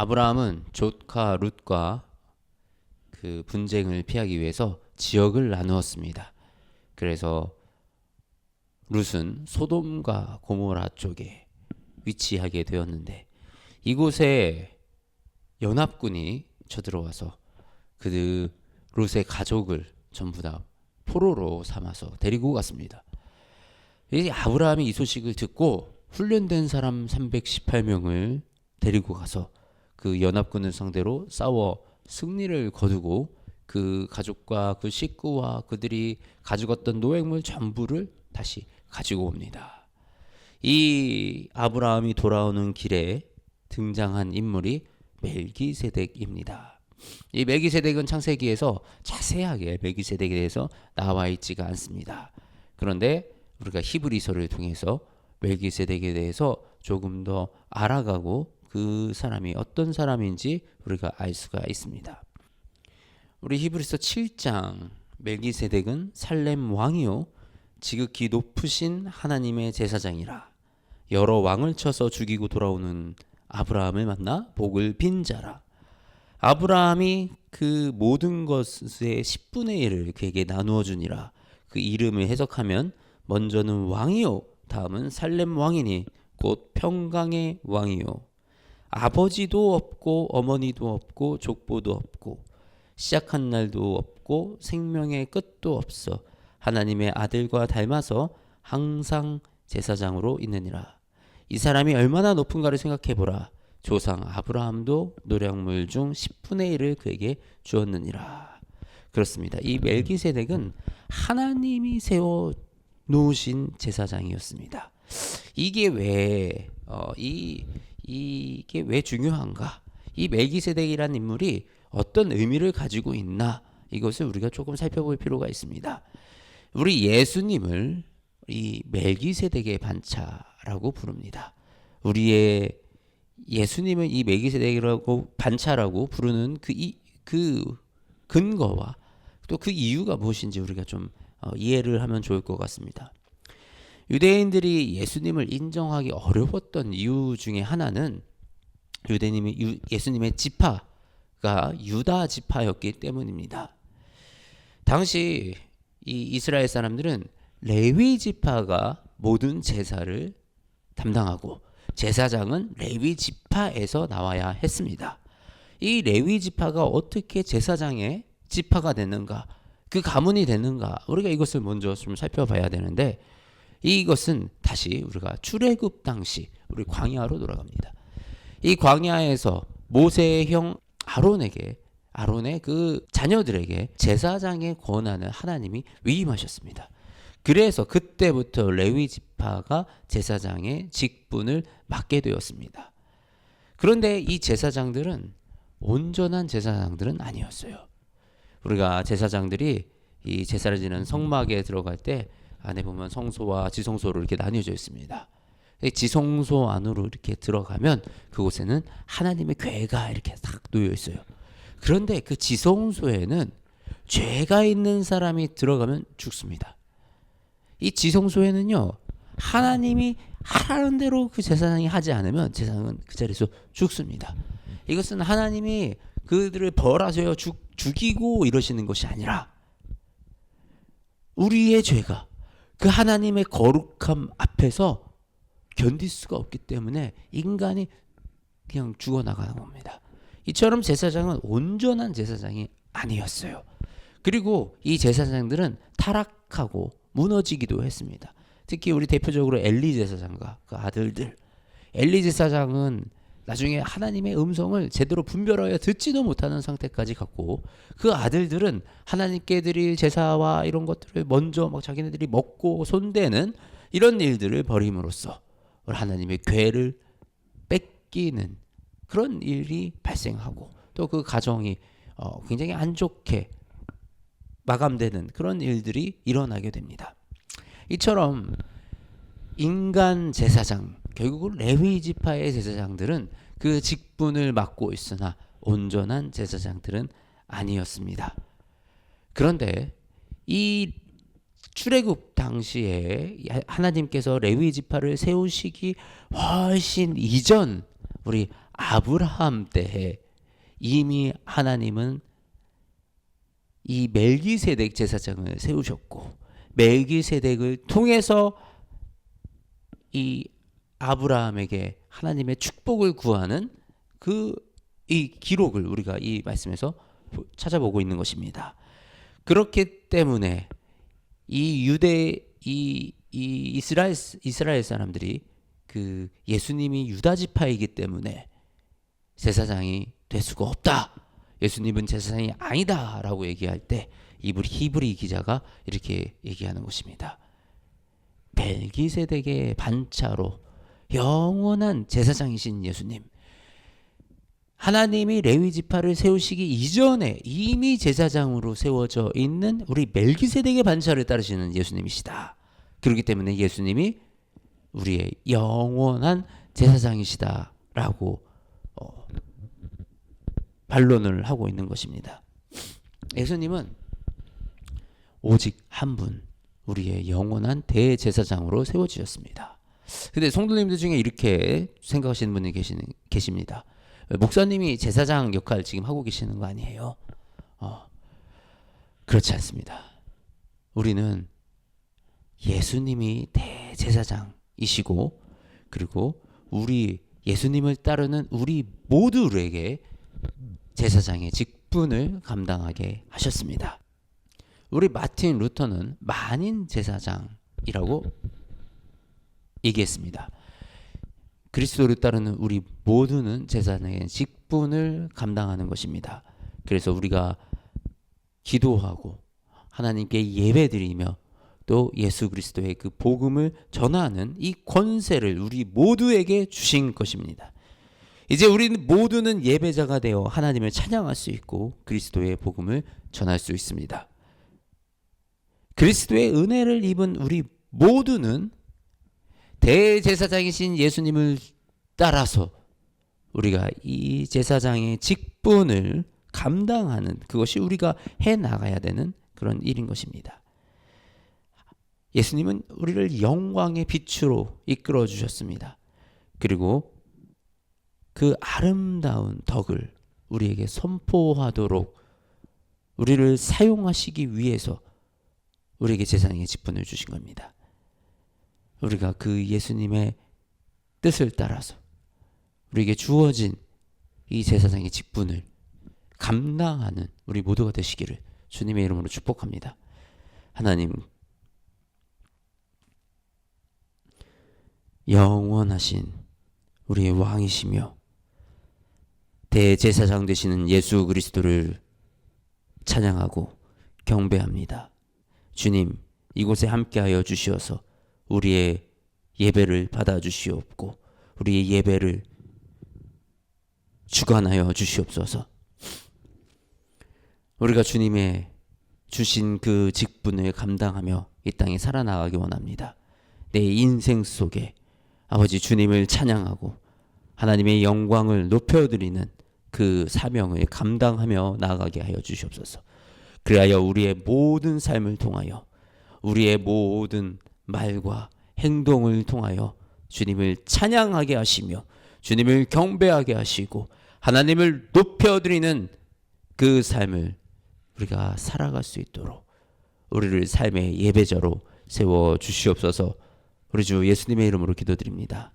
아브라함은 조카 룻과 그 분쟁을 피하기 위해서 지역을 나누었습니다. 그래서 룻은 소돔과 고모라 쪽에 위치하게 되었는데 이곳에 연합군이 쳐들어와서 그 룻의 가족을 전부 다 포로로 삼아서 데리고 갔습니다. 이 아브라함이 이 소식을 듣고 훈련된 사람 318명을 데리고 가서 그 연합군을 상대로 싸워 승리를 거두고 그 가족과 그 식구와 그들이 가져갔던 노획물 전부를 다시 가지고 옵니다. 이 아브라함이 돌아오는 길에 등장한 인물이 멜기세덱입니다. 이 멜기세덱은 창세기에서 자세하게 멜기세덱에 대해서 나와 있지가 않습니다. 그런데 우리가 히브리서를 통해서 멜기세덱에 대해서 조금 더 알아가고 그 사람이 어떤 사람인지 우리가 알 수가 있습니다. 우리 히브리서 7장 멜기세덱은 살렘 왕이요 지극히 높으신 하나님의 제사장이라. 여러 왕을 쳐서 죽이고 돌아오는 아브라함을 만나 복을 빈 자라. 아브라함이 그 모든 것의 10분의 1을 그에게 나누어 주니라. 그 이름을 해석하면 먼저는 왕이요 다음은 살렘 왕이니 곧 평강의 왕이요 아버지도 없고 어머니도 없고 족보도 없고 시작한 날도 없고 생명의 끝도 없어 하나님의 아들과 닮아서 항상 제사장으로 있느니라. 이 사람이 얼마나 높은가를 생각해 보라. 조상 아브라함도 노량물 중 10분의 1을 그에게 주었느니라. 그렇습니다. 이 멜기세덱은 하나님이 세워 놓으신 제사장이었습니다. 이게 왜, 어, 이, 이게 왜 중요한가? 이 멜기세덱이라는 인물이 어떤 의미를 가지고 있나? 이것을 우리가 조금 살펴볼 필요가 있습니다. 우리 예수님을 이 멜기세덱의 반차라고 부릅니다. 우리의 예수님을 이 멜기세덱이라고 반차라고 부르는 그 이 그 근거와 또 그 이유가 무엇인지 우리가 좀 어, 이해를 하면 좋을 것 같습니다. 유대인들이 예수님을 인정하기 어려웠던 이유 중에 하나는 유대님이 유, 예수님의 지파가 유다 지파였기 때문입니다. 당시 이 이스라엘 사람들은 레위 지파가 모든 제사를 담당하고 제사장은 레위 지파에서 나와야 했습니다. 이 레위 지파가 어떻게 제사장의 지파가 됐는가? 그 가문이 됐는가? 우리가 이것을 먼저 좀 살펴봐야 되는데 이것은 다시 우리가 출애굽 당시 우리 광야로 돌아갑니다. 이 광야에서 모세의 형 아론에게 아론의 그 자녀들에게 제사장의 권한을 하나님이 위임하셨습니다. 그래서 그때부터 레위 지파가 제사장의 직분을 맡게 되었습니다. 그런데 이 제사장들은 온전한 제사장들은 아니었어요. 우리가 제사장들이 이 제사를 지는 성막에 들어갈 때 안에 보면 성소와 지성소로 이렇게 나뉘어져 있습니다. 지성소 안으로 이렇게 들어가면 그곳에는 하나님의 괴가 이렇게 딱 놓여 있어요. 그런데 그 지성소에는 죄가 있는 사람이 들어가면 죽습니다. 이 지성소에는요, 하나님이 하라는 대로 그 제사장이 하지 않으면 제사장은 그 자리에서 죽습니다. 이것은 하나님이 그들을 벌하셔 죽, 죽이고 이러시는 것이 아니라 우리의 죄가 그 하나님의 거룩함 앞에서 견딜 수가 없기 때문에 인간이 그냥 죽어나가는 겁니다. 이처럼 제사장은 온전한 제사장이 아니었어요. 그리고 이 제사장들은 타락하고 무너지기도 했습니다. 특히 우리 대표적으로 엘리 제사장과 그 아들들. 엘리 제사장은 나중에 하나님의 음성을 제대로 분별하여 듣지도 못하는 상태까지 갔고 그 아들들은 하나님께 드릴 제사와 이런 것들을 먼저 막 자기네들이 먹고 손대는 이런 일들을 벌임으로써 하나님의 괴를 뺏기는 그런 일이 발생하고 또 그 가정이 어 굉장히 안 좋게 마감되는 그런 일들이 일어나게 됩니다. 이처럼 인간 제사장 결국 레위 지파의 제사장들은 그 직분을 맡고 있으나 온전한 제사장들은 아니었습니다. 그런데 이 출애굽 당시에 하나님께서 레위 지파를 세우시기 훨씬 이전 우리 아브라함 때에 이미 하나님은 이 멜기세덱 제사장을 세우셨고 멜기세덱을 통해서 이 아브라함에게 하나님의 축복을 구하는 그 이 기록을 우리가 이 말씀에서 찾아보고 있는 것입니다. 그렇기 때문에 이 유대 이, 이 이스라엘 이스라엘 사람들이 그 예수님이 유다 지파이기 때문에 제사장이 될 수가 없다. 예수님은 제사장이 아니다라고 얘기할 때 이브리 히브리 기자가 이렇게 얘기하는 것입니다. 벨기세덱의 반차로 영원한 제사장이신 예수님. 하나님이 레위 지파를 세우시기 이전에 이미 제사장으로 세워져 있는 우리 멜기세덱의 반차를 따르시는 예수님이시다. 그렇기 때문에 예수님이 우리의 영원한 제사장이시다라고 어, 반론을 하고 있는 것입니다. 예수님은 오직 한 분, 우리의 영원한 대제사장으로 세워지셨습니다. 근데 성도님들 중에 이렇게 생각하시는 분이 계시는, 계십니다. 목사님이 제사장 역할 지금 하고 계시는 거 아니에요? 어, 그렇지 않습니다. 우리는 예수님이 대제사장이시고 그리고 우리 예수님을 따르는 우리 모두에게 제사장의 직분을 감당하게 하셨습니다. 우리 마틴 루터는 만인 제사장이라고 얘기했습니다. 그리스도를 따르는 우리 모두는 제사장의 직분을 감당하는 것입니다. 그래서 우리가 기도하고 하나님께 예배드리며 또 예수 그리스도의 그 복음을 전하는 이 권세를 우리 모두에게 주신 것입니다. 이제 우리는 모두는 예배자가 되어 하나님을 찬양할 수 있고 그리스도의 복음을 전할 수 있습니다. 그리스도의 은혜를 입은 우리 모두는 대제사장이신 예수님을 따라서 우리가 이 제사장의 직분을 감당하는 그것이 우리가 해 나가야 되는 그런 일인 것입니다. 예수님은 우리를 영광의 빛으로 이끌어 주셨습니다. 그리고 그 아름다운 덕을 우리에게 선포하도록 우리를 사용하시기 위해서 우리에게 제사장의 직분을 주신 겁니다. 우리가 그 예수님의 뜻을 따라서 우리에게 주어진 이 제사장의 직분을 감당하는 우리 모두가 되시기를 주님의 이름으로 축복합니다. 하나님 영원하신 우리의 왕이시며 대제사장 되시는 예수 그리스도를 찬양하고 경배합니다. 주님, 이곳에 함께하여 주시어서 우리의 예배를 받아 주시옵고 우리의 예배를 주관하여 주시옵소서. 우리가 주님의 주신 그 직분을 감당하며 이 땅에 살아나가기 원합니다. 내 인생 속에 아버지 주님을 찬양하고 하나님의 영광을 높여드리는 그 사명을 감당하며 나아가게 하여 주시옵소서. 그리하여 우리의 모든 삶을 통하여 우리의 모든 말과 행동을 통하여 주님을 찬양하게 하시며 주님을 경배하게 하시고 하나님을 높여드리는 그 삶을 우리가 살아갈 수 있도록 우리를 삶의 예배자로 세워 주시옵소서 우리 주 예수님의 이름으로 기도드립니다.